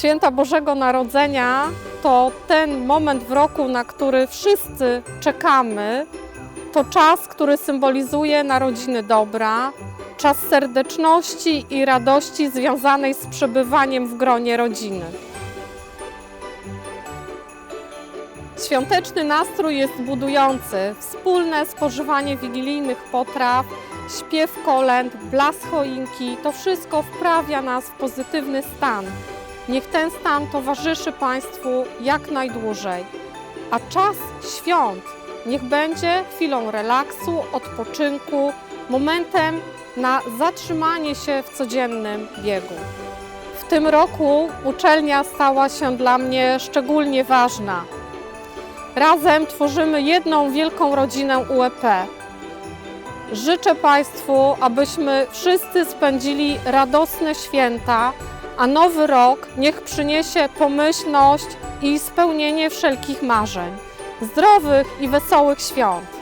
Święta Bożego Narodzenia to ten moment w roku, na który wszyscy czekamy. To czas, który symbolizuje narodziny dobra, czas serdeczności i radości związanej z przebywaniem w gronie rodziny. Świąteczny nastrój jest budujący. Wspólne spożywanie wigilijnych potraw, śpiew kolęd, blask choinki to wszystko wprawia nas w pozytywny stan. Niech ten stan towarzyszy Państwu jak najdłużej. A czas świąt niech będzie chwilą relaksu, odpoczynku, momentem na zatrzymanie się w codziennym biegu. W tym roku uczelnia stała się dla mnie szczególnie ważna. Razem tworzymy jedną wielką rodzinę UEP. Życzę Państwu, abyśmy wszyscy spędzili radosne święta, a nowy rok niech przyniesie pomyślność i spełnienie wszelkich marzeń. Zdrowych i wesołych świąt!